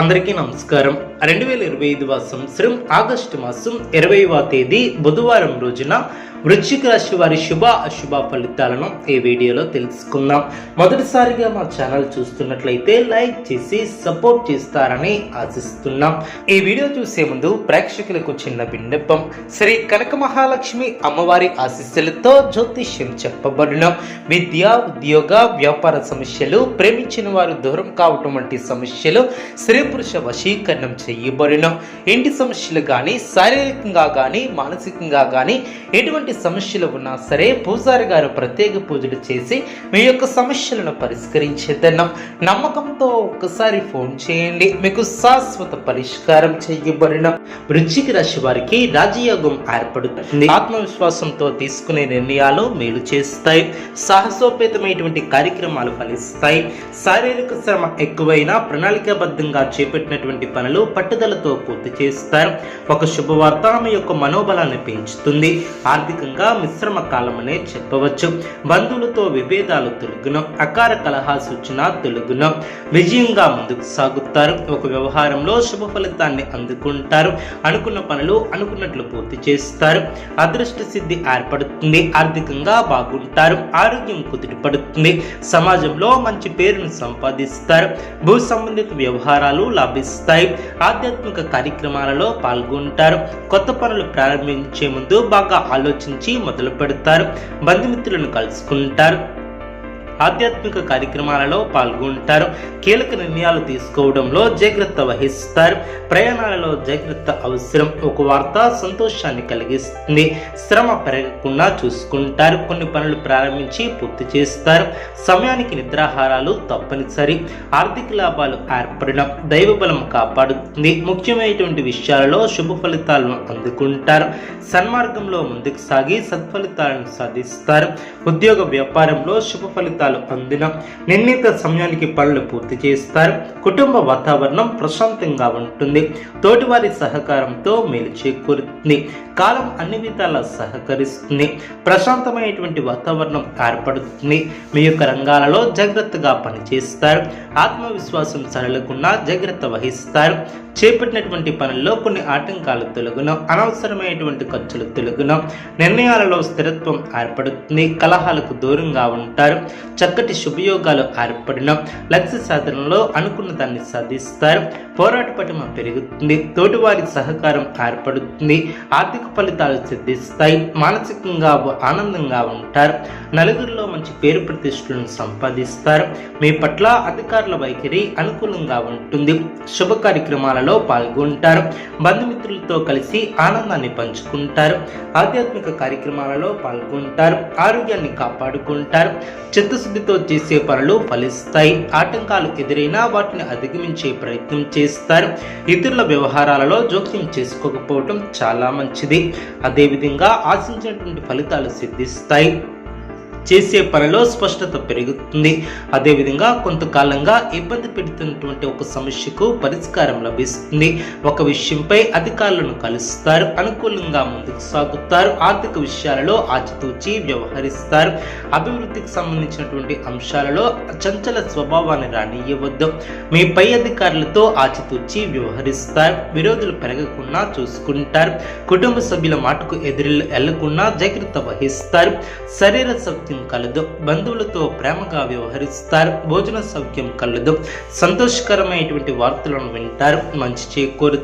అందరికీ నమస్కారం. రెండు వేల ఇరవై ఐదవ సంవత్సరం ఆగస్టు మాసం ఇరవైవ తేదీ బుధవారం రోజున వృశ్చిక రాశి వారి శుభ అశుభ ఫలితాలను ఈ వీడియోలో తెలుసుకుందాం. మొదటిసారిగా మా ఛానల్ చూస్తున్నట్లయితే లైక్ చేసి సపోర్ట్ చేస్తారని ఆశిస్తున్నాం. ఈ వీడియో చూసే ముందు ప్రేక్షకులకు చిన్న విన్నపం. శ్రీ కనక మహాలక్ష్మి అమ్మవారి ఆశీస్సులతో జ్యోతిష్యం చెప్పబడిన. విద్య ఉద్యోగ వ్యాపార సమస్యలు ప్రేమించిన వారు దూరం కావటం వంటి సమస్యలు శ్రీ పురుష వశీకరణం చేయబడిన ఇంటి సమస్యలు కానీ శారీరకంగా కానీ మానసికంగా కానీ ఎటువంటి సమస్యలు ఉన్నా సరే పూజారి గారు ప్రత్యేక పూజలు చేసి మీ యొక్క సమస్యలను పరిష్కరించేదన్నాం నమ్మకంతో ఒక్కసారి ఫోన్ చేయండి. మీకు శాశ్వత పరిష్కారం చేయబడిన వృశ్చిక రాశి వారికి రాజయోగం ఏర్పడుతుంది. ఆత్మవిశ్వాసంతో తీసుకునే నిర్ణయాలు మేలు చేస్తాయి. సాహసోపేతమైనటువంటి కార్యక్రమాలు ఫలిస్తాయి. శారీరక శ్రమ ఎక్కువైనా ప్రణాళికాబద్ధంగా చేపట్టినటువంటి పనులు పట్టుదలతో పూర్తి చేస్తారు. ఒక శుభవార్త ఆమె యొక్క మనోబలాన్ని పెంచుతుంది. ఆర్థికంగా మిశ్రమ కాలమనే చెప్పవచ్చు. బంధువులతో విభేదాలు తొలగును. అకార కలహ సూచన తొలగును. విజయంగా ముందుకు పడతారు ఒక వ్యవహారంలో శుభ ఫలితాన్ని అందుకుంటారు. అనుకున్న పనులు అనుకున్నట్లు పూర్తి చేస్తారు. అదృష్ట సిద్ధి ఏర్పడుతుంది. ఆర్థికంగా బాగుంటారు. ఆరోగ్యం కుదిరిపడుతుంది సమాజంలో మంచి పేరును సంపాదిస్తారు. భూ సంబంధిత వ్యవహారాలు లాభిస్తాయి. ఆధ్యాత్మిక కార్యక్రమాలలో పాల్గొంటారు. కొత్త పనులు ప్రారంభించే ముందు బాగా ఆలోచించి మొదలు పెడతారు బంధుమిత్రులను కలుసుకుంటారు. ఆధ్యాత్మిక కార్యక్రమాలలో పాల్గొంటారు. కీలక నిర్ణయాలు తీసుకోవడంలో జాగ్రత్త వహిస్తారు. ప్రయాణాలలో జాగ్రత్త అవసరం. ఒక వార్త సంతోషాన్ని కలిగిస్తుంది. శ్రమ పెరగకుండా చూసుకుంటారు. కొన్ని పనులు ప్రారంభించి పూర్తి చేస్తారు. సమయానికి నిద్రాహారాలు తప్పనిసరి. ఆర్థిక లాభాలు ఏర్పడడం దైవ బలం కాపాడుతుంది. ముఖ్యమైనటువంటి విషయాలలో శుభ ఫలితాలను అందుకుంటారు. సన్మార్గంలో ముందుకు సాగి సత్ఫలితాలను సాధిస్తారు. ఉద్యోగ వ్యాపారంలో శుభ ఫలితాలు అందిన నిర్ణీత సమయానికి పనులు పూర్తి చేస్తారు. కుటుంబ వాతావరణం ప్రశాంతంగా ఉంటుంది. తోటివారి సహకారంతో మేలు చేకూరుతుంది. కాలం అన్ని విధాలా సహకరిస్తుంది. ప్రశాంతమైనటువంటి వాతావరణం ఏర్పడుతుంది. మీ యొక్క రంగాలలో జాగ్రత్తగా పనిచేస్తారు. ఆత్మవిశ్వాసం సరళకుండా జాగ్రత్త వహిస్తారు. చేపట్టినటువంటి పనుల్లో కొన్ని ఆటంకాలు తొలగును అనవసరమైనటువంటి ఖర్చులు తొలగును. నిర్ణయాలలో స్థిరత్వం ఏర్పడుతుంది కలహాలకు దూరంగా ఉంటారు చక్కటి శుభయోగాలు ఏర్పడిన. లక్ష్య సాధనలో అనుకున్న దాన్ని సాధిస్తారు పోరాట పటిమ పెరుగుతుంది తోటివారి సహకారం ఏర్పడుతుంది ఆర్థిక ఫలితాలు సిద్ధిస్తాయి మానసికంగా ఆనందంగా ఉంటారు. నలుగురిలో మంచి పేరు ప్రతిష్టలను సంపాదిస్తారు. మీ పట్ల అధికారుల వైఖరి అనుకూలంగా ఉంటుంది. శుభ కార్యక్రమాలలో పాల్గొంటారు. బంధుమిత్రులతో కలిసి ఆనందాన్ని పంచుకుంటారు. ఆధ్యాత్మిక కార్యక్రమాలలో పాల్గొంటారు. ఆరోగ్యాన్ని కాపాడుకుంటారు. చిత్తశుద్ధితో చేసే పనులు ఫలిస్తాయి. ఆటంకాలు ఎదురైనా వాటిని అధిగమించే ప్రయత్నం చేస్తారు. ఇతరుల వ్యవహారాలలో జోక్యం చేసుకోకపోవటం చాలా మంచిది. అదేవిధంగా ఆశించినటువంటి ఫలితాలు సిద్ధిస్తాయి. చేసే పనిలో స్పష్టత పెరుగుతుంది. అదేవిధంగా కొంతకాలంగా ఇబ్బంది పెడుతున్నటువంటి ఒక సమస్యకు పరిష్కారం లభిస్తుంది. ఒక విషయంపై అధికారులను కలుస్తారు అనుకూలంగా ముందుకు సాగుతారు ఆర్థిక విషయాలలో ఆచితూచి వ్యవహరిస్తారు. అభివృద్ధికి సంబంధించినటువంటి అంశాలలో చంచల స్వభావాన్ని రానియవద్దు. మీ పై అధికారులతో ఆచితూచి వ్యవహరిస్తారు విరోధులు పెరగకుండా చూసుకుంటారు కుటుంబ సభ్యుల మాటకు ఎదురు వెళ్ళకుండా జాగ్రత్త వహిస్తారు శరీర శక్తి సౌఖ్యం కలదు. బంధువులతో ప్రేమగా వ్యవహరిస్తారు. భోజన సౌఖ్యం కలదు. సంతోషకరమైనటువంటి వార్తలను వింటారు. మంచి చేకూరు